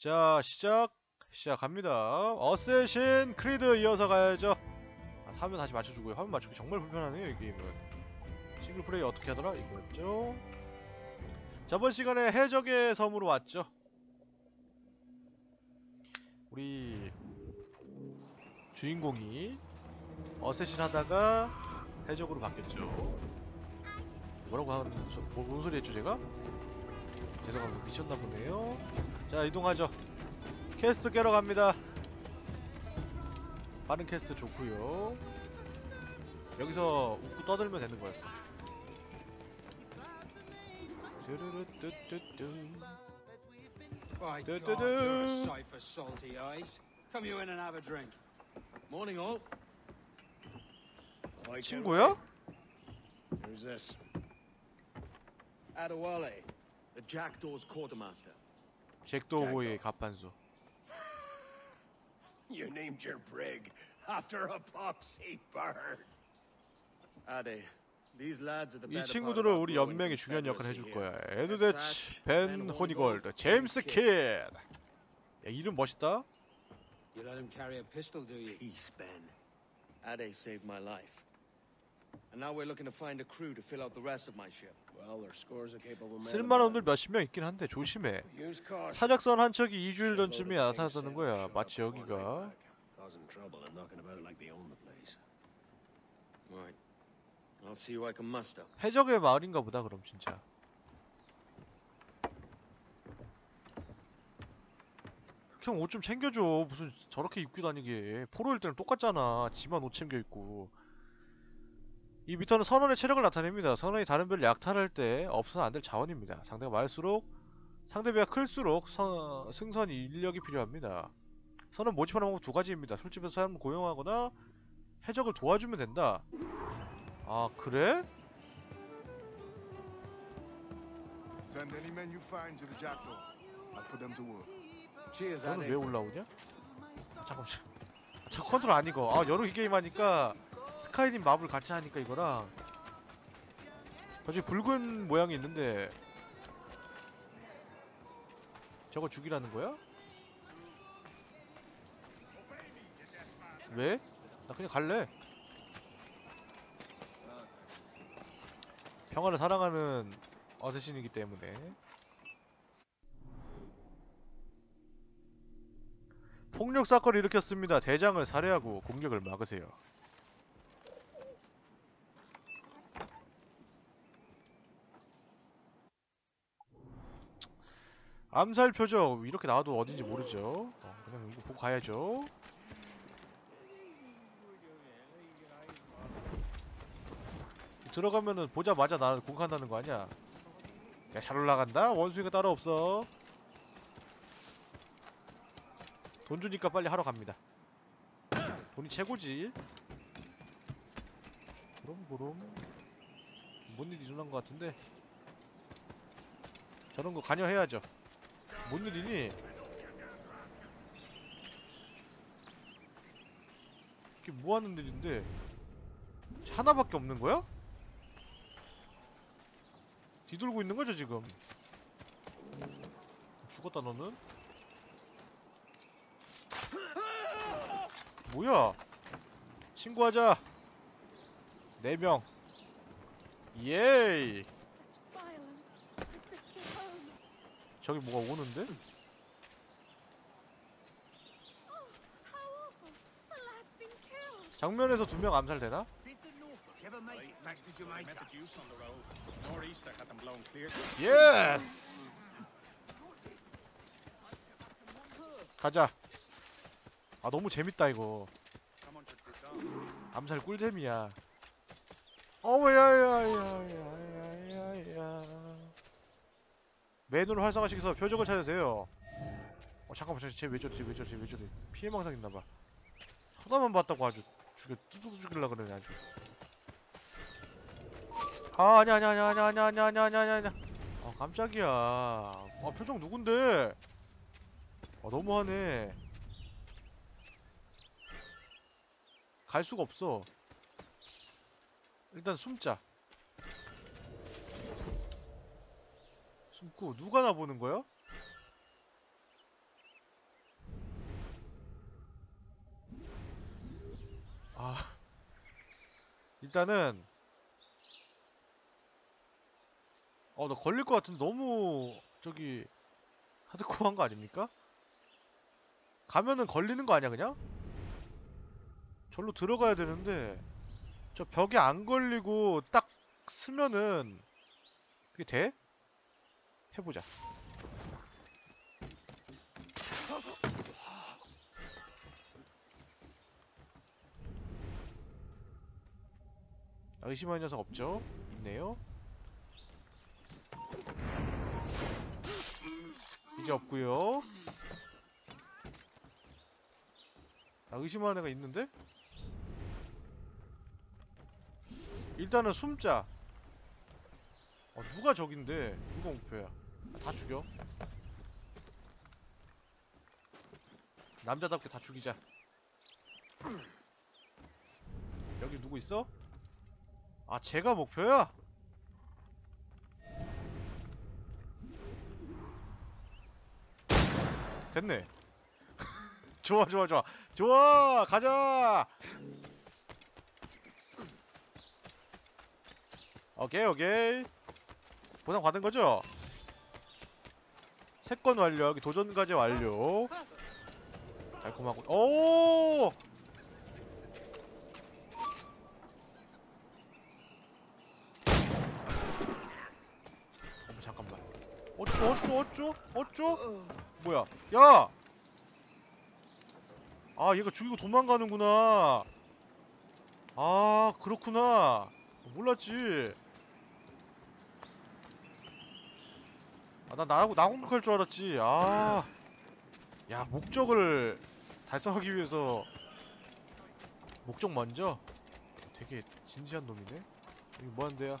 자 시작! 시작합니다. 어쌔신 크리드 이어서 가야죠. 아, 화면 다시 맞춰주고요. 화면 맞추기 정말 불편하네요 이 게임은. 싱글 플레이 어떻게 하더라? 이거였죠? 저번 시간에 해적의 섬으로 왔죠. 우리 주인공이 어쌔신 하다가 해적으로 바뀌었죠. 뭐라고 하는 소, 뭐, 뭔 소리 했죠 제가? 죄송합니다. 미쳤나 보네요 자 이동하죠 캐스트 깨러 갑니다 빠른 캐스트 좋고요 여기서 웃고 떠들면 되는 거였어. By God, you're a sight for salty eyes. Come you in and have a drink. Morning, all. 친구야? Who's this? Adewale, the Jackdaw's quartermaster. 잭도호의 가판수 You named your brig after a poxy bird. Ade, these lads are the 이 친구들은 우리 연맹의 중요한 역할을 해줄. 거야 에드데치, 벤 호니골드, 제임스 키드 야 이름 멋있다 You let him carry a pistol, do you? Peace, Ben. Ade saved my life. And now we're looking to find a crew to fill out the rest of my ship. 쓸만한 놈들 몇십 명 있긴 한데 조심해. 사작선 한 척이 2주일 전쯤에 나타났다는 거야 마치 여기가 causing trouble and knocking about like they own the place. Right. I'll see who I can muster. 해적의 마을인가 보다 그럼 진짜 형 옷 좀 챙겨줘 무슨 저렇게 입고 다니게 포로일 때는 똑같잖아 지만 옷 챙겨 입고 이 미터는 선원의 체력을 나타냅니다. 선원이 다른 별을 약탈할 때 없어서는 안 될 자원입니다. 상대가 많을수록 상대비가 클수록 선- 승선 인력이 필요합니다. 선원 모집하는 방법 두 가지입니다. 술집에서 사람을 고용하거나 해적을 도와주면 된다. 아 그래? 너는 왜. 올라오냐? 아, 잠깐만. 자 컨트롤 아니고 아 여러 개 게임 하니까 스카이림 마블 같이 하니까 이거랑 저기 붉은 모양이 있는데 저거 죽이라는 거야? 왜? 나 그냥 갈래 평화를 사랑하는 어쌔신이기 때문에 폭력 사건을 일으켰습니다. 대장을 살해하고 공격을 막으세요. 암살 표적 이렇게 나와도 어딘지 모르죠. 어, 그냥 이거 보고 가야죠. 들어가면은 보자마자 나 공격한다는 거 아니야? 야 잘 올라간다. 원숭이가 따로 없어. 돈 주니까 빨리 하러 갑니다. 돈이 최고지. 그럼 그럼 뭔일 일어난 것 같은데 저런 거 관여해야죠. 뭔 일이니? 이게 뭐 하는 일인데 하나밖에 없는 거야? 뒤돌고 있는 거죠 지금? 죽었다 너는? 뭐야? 친구하자. 네 명. 예이. 저기 뭐가 오는데? 장면에서 두 명 암살되나? 예스! 가자 아 너무 재밌다 이거 암살 꿀잼이야 어우 야야야야 맨으로 활성화시켜서 표적을 찾으세요. 어 잠깐만 쟤 왜 저래 쟤왜 저래 쟤왜 저래 피해망상 있나봐. 쳐다만 봤다고 아주 죽여 뚜둑 죽일라 그러네 아주. 아 아니야 아니야 아니야 아니야 아니야 아니야 아니야 아니야 아니야. 아 깜짝이야. 아 표적 누군데? 아 너무하네. 갈 수가 없어. 일단 숨자. 숨고 누가 나보는 거야? 아 일단은 어나 걸릴 것 같은데 너무 저기 하드코어한 거 아닙니까? 가면은 걸리는 거 아니야 그냥? 절로 들어가야 되는데 저 벽에 안 걸리고 딱 쓰면은 그게 돼? 해보자. 아, 의심하는 녀석 없죠? 있네요. 이제 없고요. 아, 의심하는 애가 있는데? 일단은 숨자. 어, 누가 적인데? 누가 목표야? 아, 다 죽여 남자답게 다 죽이자 여기 누구 있어? 아 제가 목표야? 됐네 좋아 좋아 좋아 좋아 가자 오케이 오케이 보상 받은 거죠? 세건 완료 여기 도전 과제 완료. 달콤하고 오! 잠깐만. 어쭈 어쭈 어쭈 어쭈? 뭐야? 야! 아 얘가 죽이고 도망가는구나. 아 그렇구나. 몰랐지 나하고 나 공격할 줄 알았지. 아 야 목적을 달성하기 위해서 목적 먼저 되게 진지한 놈이네. 여기 뭐 하는데요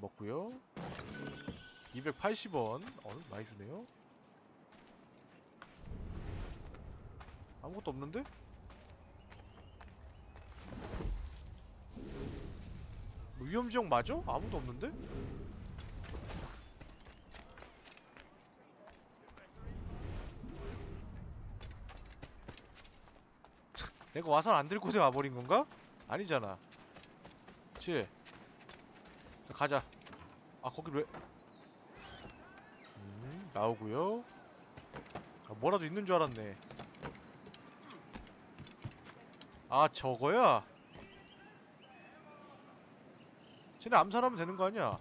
먹고요. 280원. 어 많이 주네요. 아무것도 없는데? 위험지역 맞아? 아무도 없는데? 내가 와선 안 들고 와버린 건가? 아니잖아 그치? 자, 가자 아 거길 왜 음, 나오고요 아, 뭐라도 있는 줄 알았네 아 저거야? 쟤네 암살하면 되는 거 아니야?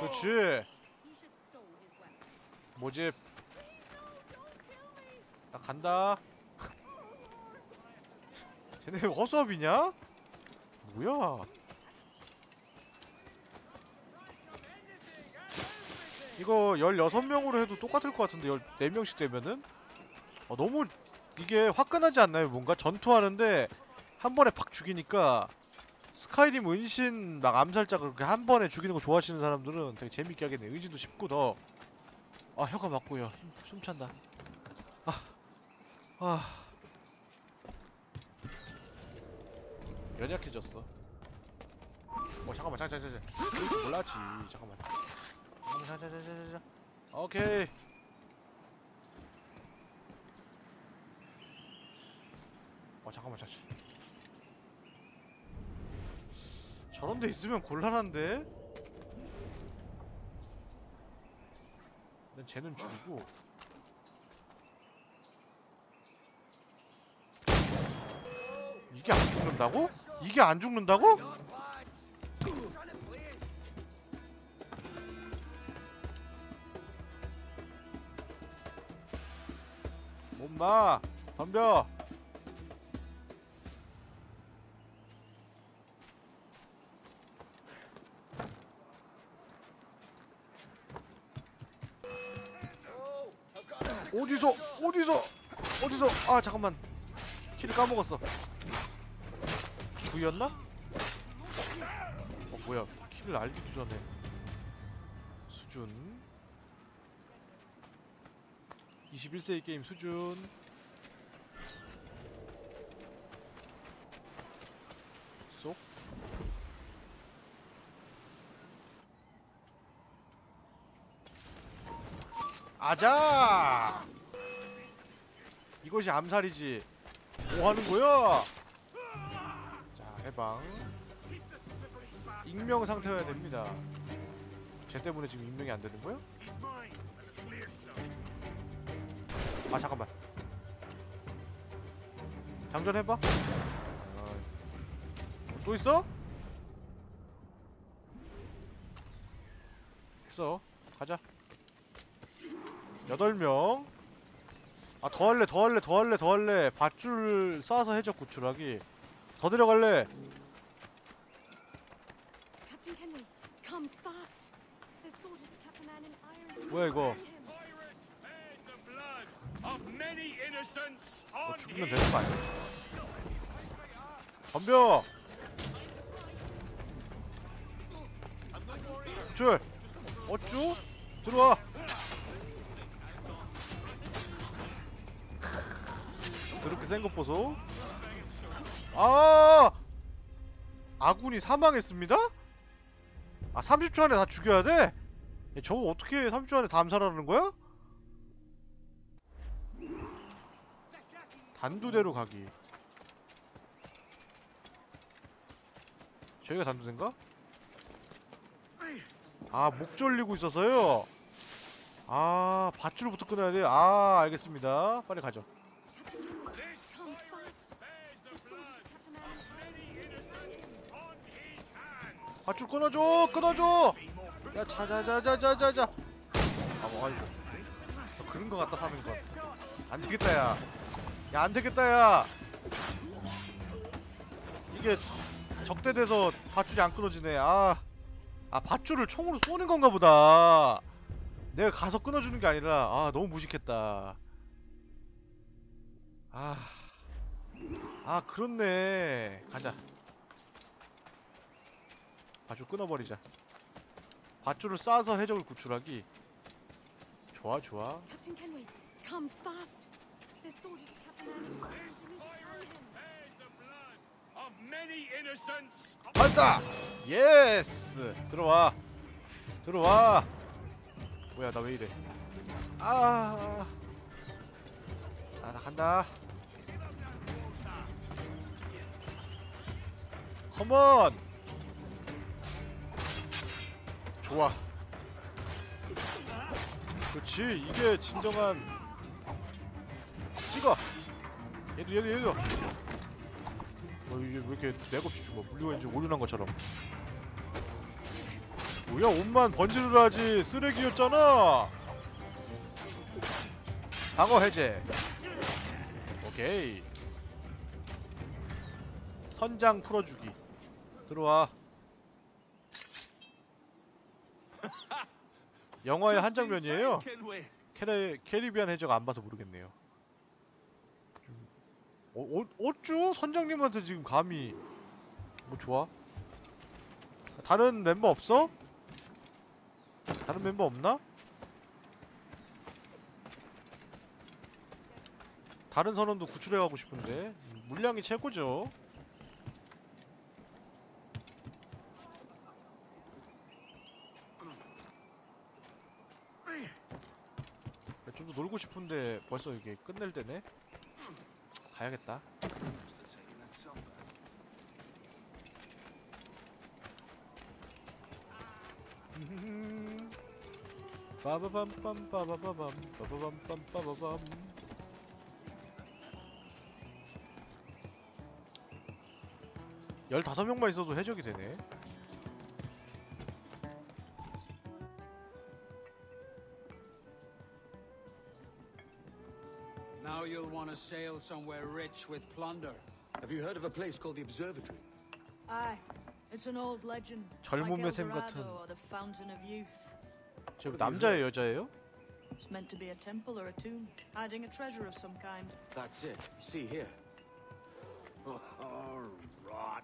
그렇지. 뭐지? 나 간다. 쟤네 왜 허수아비냐? 뭐야? 이거 16명으로 해도 똑같을 것 같은데 14명씩 되면은 어, 너무 이게 화끈하지 않나요? 뭔가 전투하는데 한 번에 팍 죽이니까 스카이림 은신 막 암살자 그렇게 한 번에 죽이는 거 좋아하시는 사람들은 되게 재밌게 하겠네 의지도 쉽고 더. 아 혀가 막고요. 숨, 숨 찬다. 아 아. 연약해졌어. 어 잠깐만. 잠깐 잠깐 잠깐 몰랐지. 잠깐만. 잠깐만 잠깐 잠깐 잠깐 잠깐 오케이 잠깐만 잠시 저런 데 있으면 곤란한데? 난 쟤는 죽이고 이게 안 죽는다고? 이게 안 죽는다고? 몸마 덤벼 어디서 어디서 어디서? 아 잠깐만. 키를 까먹었어. V였나? 어 뭐야. 키를 알기도 전에. 수준. 21세기 게임 수준 아자! 이것이 암살이지. 뭐 하는 거야? 자, 해방. 익명 상태여야 됩니다. 쟤 때문에 지금 익명이 안 되는 거야? 아, 잠깐만. 장전해봐. 아, 또 있어? 있어. 가자. 여덟 명. 아, 더 할래, 더 할래, 더 할래, 더 할래. 밧줄 쏴서 해적 구출하기. 더 Iron. 뭐야, 이거? 뭐 죽으면 되는 거 아니야? 덤벼! 줄! 어쭈? 들어와! 저렇게 센 것 보소? 아! 아군이 사망했습니다? 아 30초 안에 다 죽여야 돼? 야, 저거 어떻게 30초 안에 다 암살하는 거야? 단두대로 가기. 저희가 단두대인가? 아, 목 졸리고 있어서요. 아, 밧줄부터 끊어야 돼. 아, 알겠습니다. 빨리 가죠. 밧줄 끊어줘, 끊어줘. 야, 자자자자자자자. 아, 뭐. 너 그런 거 같다 사는 건. 안 되겠다, 야. 야, 안 되겠다, 야. 이게 적대돼서 밧줄이 안 끊어지네. 아, 아 밧줄을 총으로 쏘는 건가 보다. 내가 가서 끊어주는 게 아니라 아 너무 무식했다. 아, 아 그렇네. 가자. 밧줄 끊어버리자. 밧줄을 쏴서 해적을 구출하기. 좋아, 좋아. 발사! 예스! 들어와. 들어와. 뭐야, 나 왜 이래. 아. 아, 나 간다. 컴온! 좋아. 그렇지, 이게 진정한 찍어. 얘도 얘도 얘도. 어, 이게 왜 이렇게 맥없이 죽어? 물리wen지 올인한 것처럼. 뭐야, 옷만 번지르르 하지. 쓰레기였잖아. 방어 해제. 오케이. 선장 풀어주기. 들어와. 영화의 한 장면이에요. 캐리, 캐리비안 해적 안 봐서 모르겠네요. 좀- 어, 어, 어쭈? 선장님한테 지금 감히 뭐 좋아? 다른 멤버 없어? 다른 멤버 없나? 다른 선원도 구출해 가고 싶은데 음, 물량이 최고죠. 좀 더 놀고 싶은데 벌써 이게 끝낼 때네. 가야겠다. 빠바밤빰 빠바바밤 빠바밤빰 빠바밤 열다섯 명만 있어도 해적이 되네. sail somewhere rich with plunder. Have you heard of a place called the Observatory? Aye, it's an old legend. 젊은 like 매샘 El 같은. Dorado or the Fountain of Youth. 지금 남자예요, 여자예요? It's meant to be a temple or a tomb, hiding a treasure of some kind. That's it. See here. Oh, rot.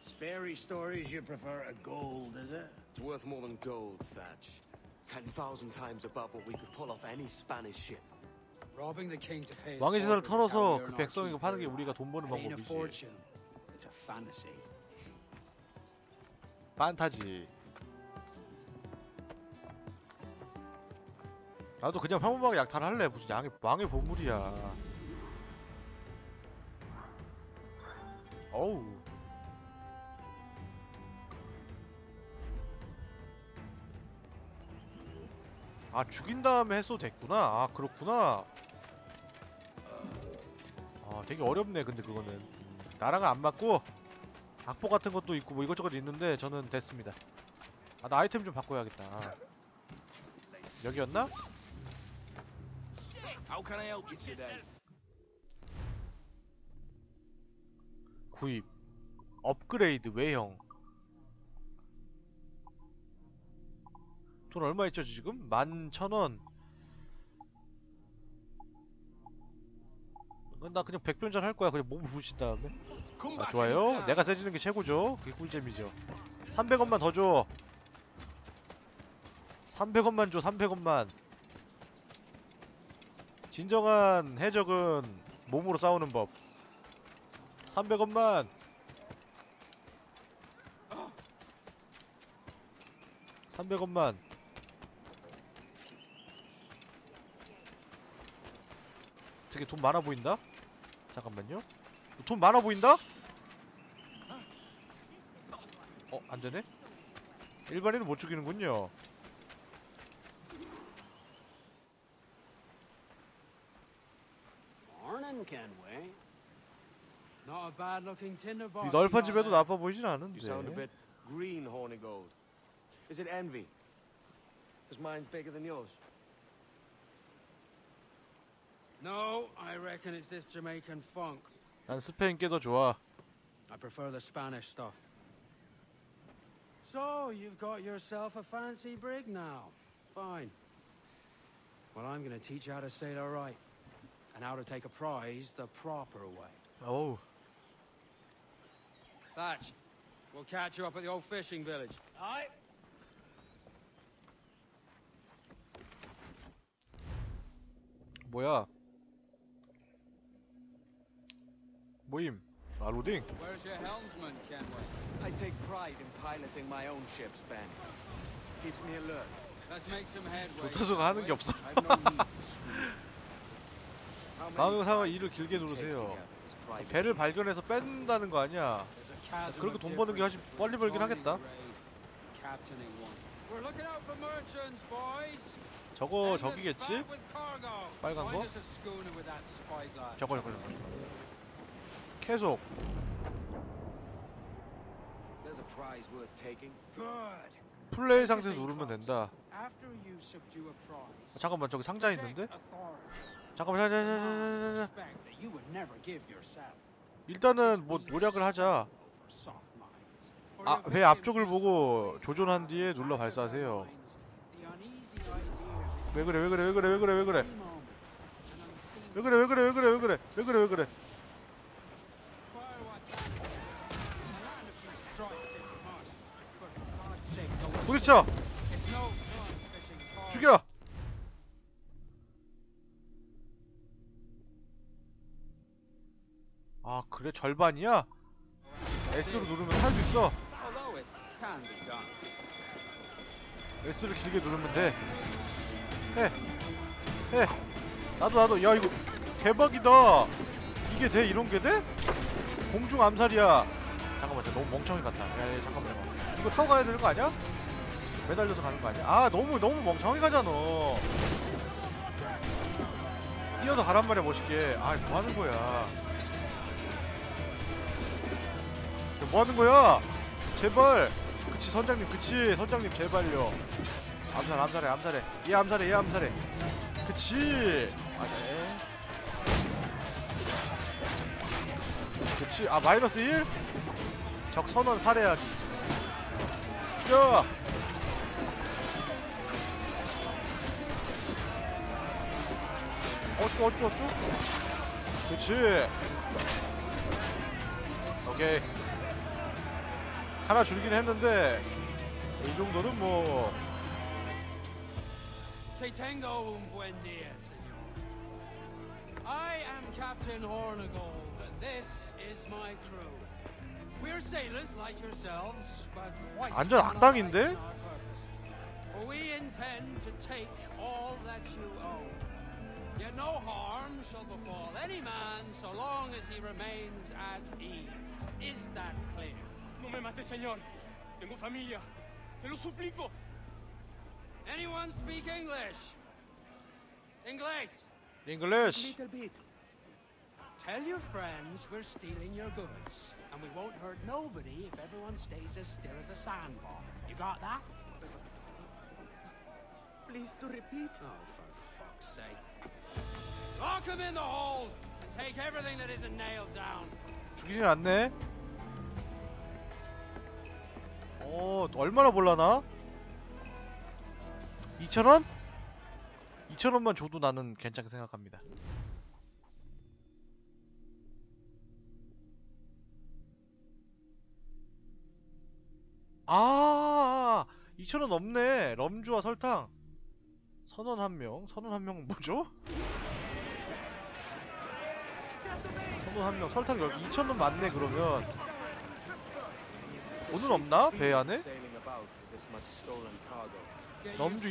It's fairy stories you prefer to gold, is it? It's worth more than gold, Thatch. Ten thousand times above what we could pull off any Spanish ship. 왕의 how 털어서 그 백성에게 파는 게. 우리가 돈 버는 방법이지. fortune. It's a fantasy. 판타지. 나도 그냥 평범하게 약탈할래 무슨 양의 망의 보물이야 어우 아 죽인 다음에 했어도 됐구나 아 그렇구나 아 되게 어렵네. 근데 그거는. 나랑은 안 맞고 악보 같은 것도 있고 뭐 이것저것 있는데 저는 됐습니다. 아 나 아이템 좀 바꿔야겠다. 여기였나? You today? 구입. 업그레이드 외형. 돈 얼마 있죠 지금? 만 천원 나 그냥 백변절 할 거야. 그냥 몸을 부신 다음에. 아 좋아요. 내가 세지는 게 최고죠. 그게 꿀잼이죠. 300원만 더 줘. 300원만 줘 300원만. 진정한 해적은 몸으로 싸우는 법. 300원만. 300원만. 되게 돈 많아 보인다? 잠깐만요 돈 많아 보인다? 어 안되네? 일반인은 못 죽이는군요. 이 널판 got 집에도. 나빠 보이진 않은데 bit green, horny gold. Is it envy? Because mine's bigger than yours. No, I reckon it's this Jamaican funk. 난 스페인 게 더 좋아 I prefer the Spanish stuff. So, you've got yourself a fancy brig now. Fine. Well, I'm gonna teach you how to sail alright. And how to take a prize the proper way. 어우 Thatch, we'll catch you up at the old fishing village. Aye. 뭐야 모임 아 로딩 Where's your helmsman, Kenway? I take pride in piloting my own ships, Ben. Keeps me alert. Let's make some headway. 조타수가 하는 게. 없어 방송사가 times 일을 길게 누르세요 배를? 발견해서 뺀다는 거 아니야 그렇게 돈 버는 게 훨씬 빨리 벌긴 하겠다. 저거 저기겠지? 빨간 거? 저거 저거 저거 계속 There's a prize worth taking. Good. 플레이 상태에서 누르면 된다 After you subdue a prize, 아, 잠깐만 저기 상자 있는데? 잠깐만 자자자자자자 respect that you would never give yourself. 일단은 뭐 노력을 하자 아, victims 앞쪽을 보고 조준한 have 뒤에 눌러 발사하세요. 왜 그래 왜 그래 왜 그래 왜 그래 왜 그래 왜 그래 왜 그래 왜 그래 왜 그래 왜 그래 왜 그래 부딪혀 carp. 죽여 아 그래 절반이야? S로 누르면 할수 있어. S를 길게 누르면 돼 해! 해! 나도 나도 야 이거 대박이다 이게 돼? 이런 게 돼? 공중 암살이야 잠깐만 저 너무 멍청이 같아 야, 야 잠깐만 잠깐만 이거 타고 가야 되는 거 아니야? 매달려서 가는 거 아니야? 아 너무 너무 멍청이 가잖아. 뛰어서 가란 말이야 멋있게. 아 뭐 하는 거야? 야, 뭐 하는 거야? 제발. 그치 선장님 그치 선장님 제발요. 암살 암살해 암살해. 얘 암살해 얘 암살해. 그치. 아네. 그치. 아 마이너스 1? 적 선원 살해하기. 죽 어쭈 어쭈 어쭈 그치 오케이 하나 줄긴 했는데 이 정도는 뭐 Que tengo un buen dia, senor. I am Captain Hornigold, and this is my crew. We're sailors like yourselves, but white 완전 악당인데? For we intend to take all that you own. Yet no harm shall befall any man so long as he remains at ease. Is that clear? No me mate, señor. Tengo familia. Se lo suplico. Anyone speak English? English. English. Little bit. Tell your friends we're stealing your goods, and we won't hurt nobody if everyone stays as still as a sandbar. You got that? Please to repeat. Oh, for fuck's sake. Lock him in the hold and take everything that isn't nailed down. 죽이진 않네 어 얼마나 볼라나? 2천원? 2천원만 줘도 나는 괜찮게 생각합니다 아 2천원 넘네 럼주와 설탕 선원 한 명 선원 한 명은 뭐죠? 선원 한 명 설탕 여기 2천원 맞네 그러면 돈은 없나? 배 안에? It.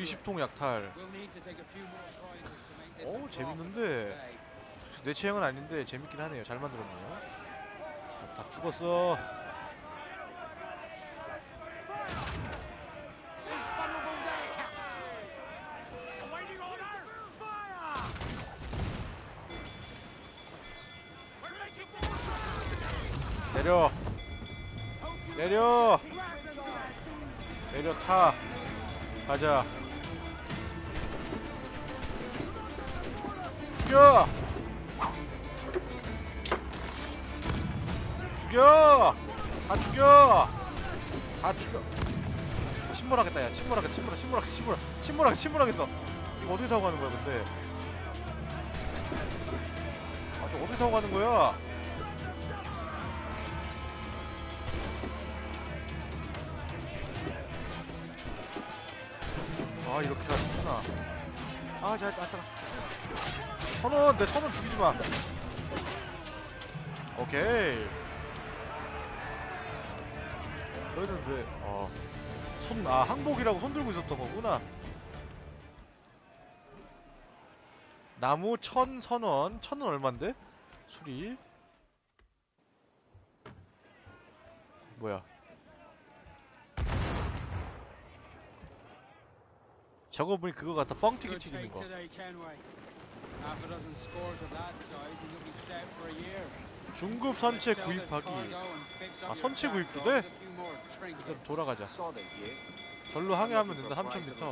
20통 약탈 오 재밌는데. 내 취향은 아닌데 재밌긴 하네요 잘 만들었네요 다 죽었어 내려. 내려. 내려 타. 가자. 죽여! 죽여! 다 죽여! 다 죽여. 침몰하겠다 야. 침몰하겠다 침몰하 침몰하겠다 침몰하 침몰하겠 침몰하겠어. 이거 어떻게 타고 가는 거야 근데? 아저 어떻게 타고 가는 거야 아 이렇게 살았구나. 아자 아, 잠깐 선원 내 선원 죽이지 마. 오케이. 너희는 왜 어 손 아 항복이라고 손 들고 있었던 거구나. 나무 천 선원. 천은 얼만데? 수리. 뭐야 저거 보니 그거 같아 뻥튀기 튀기는 거. 중급 선체 구입하기. 아 선체 구입도 돼? 일단 돌아가자. 절로 항해하면 된다 3000m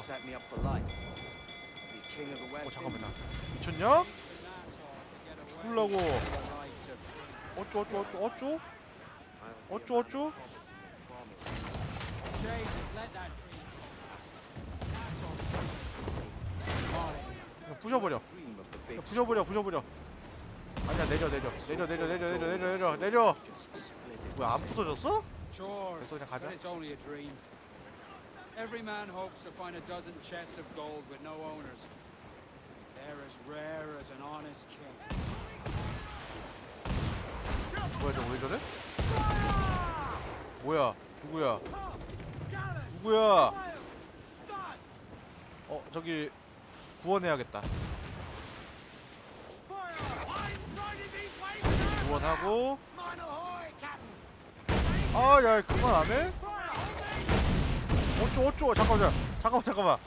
어 잠깐만 나 미쳤냐? 죽을라고. 어쭈 어쭈 어쭈 어쭈? 어쭈 어쭈? 부셔버려 야, 부셔버려 부셔버려 아니야 내려 내려 내려 내려 내려 내려 내려 내려 내려. 뭐야 안 부서졌어? 됐어 그냥 가자. Every man hopes to find a dozen chests of gold with no owners. They're as rare as an honest king. 뭐야 저거 왜 저래? 뭐야 누구야 누구야 어 저기 구원해야겠다 구원하고 아야 그만 안 해? 어쩌 어쩌 잠깐만 잠깐만 잠깐만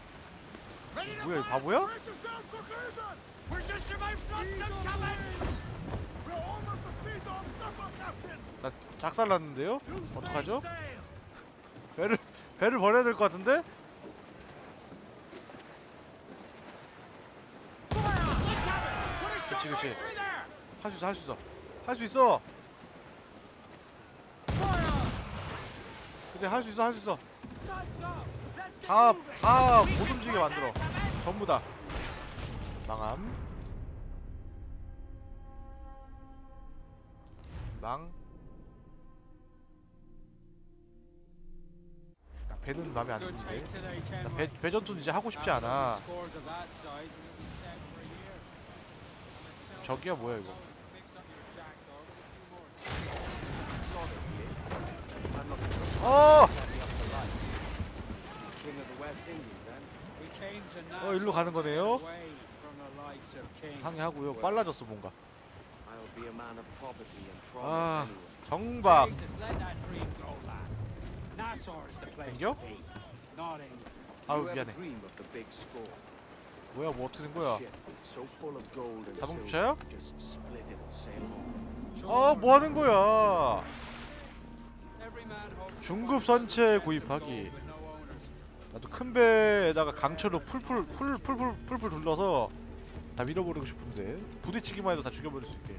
뭐야 이 바보야? 나 작살났는데요? 어떡하죠? 배를 배를 버려야 될 것 같은데? 그치 그치 할수 있어 할 수 있어. 할 수 있어. 그래 할수 있어 할 수 있어. 다다못 움직이게 만들어. 전부 다. 망함. 망. 야, 배는 마음에 안 드는데. 배전투는 이제 하고 싶지 않아 저기야 뭐야 이거? 어! 어 일로 가는 거네요? 항해하고요. 빨라졌어 뭔가. 아 정박 땡겨? 아우 미안해. 뭐야 뭐 어떻게 된 거야? 자동 주차야? 아 뭐 하는 거야? 중급 선체 구입하기. 나도 큰 배에다가 강철로 풀풀 풀 풀풀 풀풀 둘러서 다 밀어버리고 싶은데 부딪히기만 해도 다 죽여버릴 수 있게.